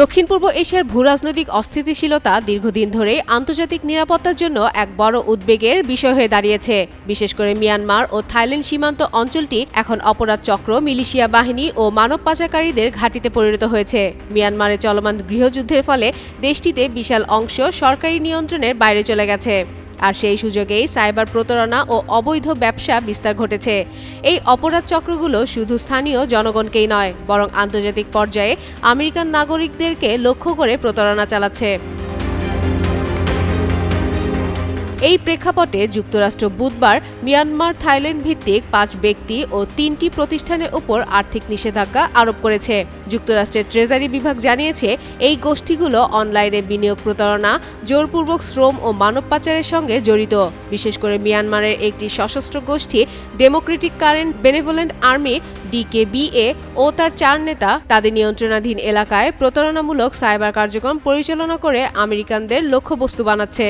দক্ষিণ পূর্ব এশিয়ার ভূরাজনৈতিক অস্থিতিশীলতা দীর্ঘদিন ধরে আন্তর্জাতিক নিরাপত্তার জন্য এক বড় উদ্বেগের বিষয় হয়ে দাঁড়িয়েছে। বিশেষ করে মিয়ানমার ও থাইল্যান্ড সীমান্ত অঞ্চলটি এখন অপরাধ চক্র, মিলিশিয়া বাহিনী ও মানব পাচারকারীদের ঘাঁটিতে পরিণত হয়েছে। মিয়ানমারে চলমান গৃহযুদ্ধের ফলে দেশটিতে বিশাল অংশ সরকারি নিয়ন্ত্রণের বাইরে চলে গেছে। আর সেই সুযোগেই সাইবার প্রতারণা ও অবৈধ ব্যবসা বিস্তার ঘটেছে। এই অপরাধ চক্রগুলো শুধু স্থানীয় জনগণকেই নয়, বরং আন্তর্জাতিক পর্যায়ে আমেরিকান নাগরিকদেরকে লক্ষ্য করে প্রতারণা চালাচ্ছে। এই প্রেক্ষাপটে যুক্তরাষ্ট্র বুধবার মিয়ানমার থাইল্যান্ড ভিত্তিক পাঁচ ব্যক্তি ও তিনটি প্রতিষ্ঠানের উপর আর্থিক নিষেধাজ্ঞা আরোপ করেছে। যুক্তরাষ্ট্রের ট্রেজারি বিভাগ জানিয়েছে, এই গোষ্ঠীগুলো অনলাইনে বিনিয়োগ প্রতারণা, জোরপূর্বক শ্রম ও মানব পাচারের সঙ্গে জড়িত। বিশেষ করে মিয়ানমারের একটি সশস্ত্র গোষ্ঠী Democratic Karen Benevolent Army DKBA ও তার চার নেতা তাদের নিয়ন্ত্রণাধীন এলাকায় প্রতারণামূলক সাইবার কার্যক্রম পরিচালনা করে আমেরিকানদের লক্ষ্যবস্তু বানাচ্ছে।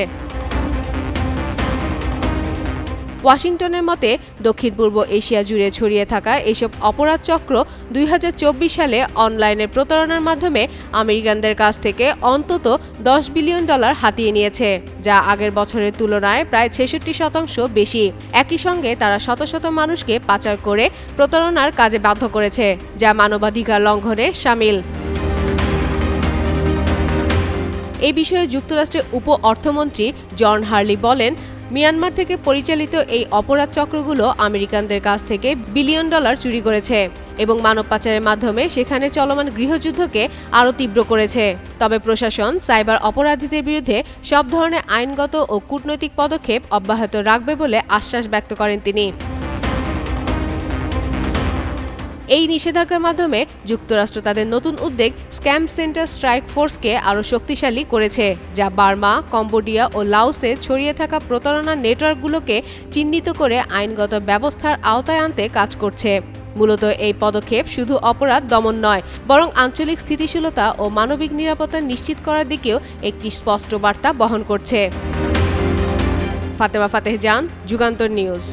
ওয়াশিংটনের মতে দক্ষিণ পূর্ব এশিয়া জুড়ে ছড়িয়ে থাকা এইসব অপরাধ চক্র দুই হাজার চব্বিশ সালে অনলাইনে প্রতারণার মাধ্যমে আমেরিকানদের কাছ থেকে অন্তত দশ বিলিয়ন ডলার হাতিয়ে নিয়েছে, যা আগের বছরের তুলনায় প্রায় ছেষট্টি শতাংশ বেশি। একই সঙ্গে তারা শত শত মানুষকে পাচার করে প্রতারণার কাজে বাধ্য করেছে, যা মানবাধিকার লঙ্ঘনে সামিল। এ বিষয়ে যুক্তরাষ্ট্রের উপ অর্থমন্ত্রী জন হার্লি বলেন মিয়ানমার থেকে পরিচালিত এই অপরাধ চক্রগুলো আমেরিকানদের কাছ থেকে বিলিয়ন ডলার চুরি করেছে এবং মানব পাচারের মাধ্যমে সেখানে চলমান গৃহযুদ্ধকে আরও তীব্র করেছে। তবে প্রশাসন, সাইবার অপরাধীদের বিরুদ্ধে সব ধরনের আইনগত ও কূটনৈতিক পদক্ষেপ অব্যাহত রাখবে বলে আশ্বাস ব্যক্ত করেন তিনি। এই নিষেধাজ্ঞার মাধ্যমে যুক্তরাষ্ট্র তাদের নতুন উদ্যোগ স্ক্যাম সেন্টার স্ট্রাইক ফোর্সকে আরও শক্তিশালী করেছে, যা বার্মা, কম্বোডিয়া ও লাওসে ছড়িয়ে থাকা প্রতারণার নেটওয়ার্কগুলোকে চিহ্নিত করে আইনগত ব্যবস্থার আওতায় আনতে কাজ করছে। মূলত এই পদক্ষেপ শুধু অপরাধ দমন নয়, বরং আঞ্চলিক স্থিতিশীলতা ও মানবিক নিরাপত্তা নিশ্চিত করার দিকেও একটি স্পষ্ট বার্তা বহন করছে। ফাতেমা ফাতেহ জান, যুগান্তর নিউজ।